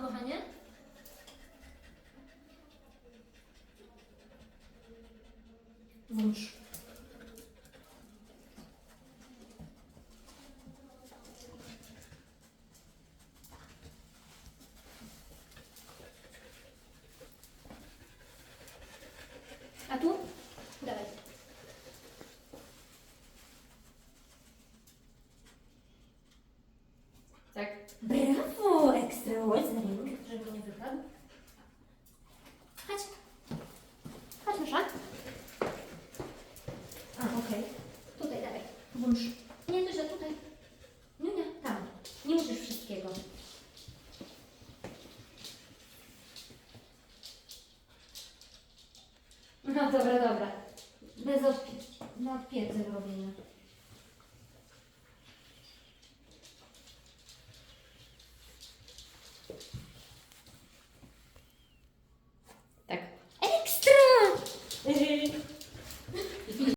kochanie? Włóż. A tu? Dawaj. Tak, Brawo, Chodź. Chodź, Mysza. A, okej. Tutaj, dawaj. Włącz. Nie, Tysia, tutaj. Nie, nie, tam. Nie musisz wszystkiego. No dobra, dobra. Bez odpie- no, odpierdzy robienia.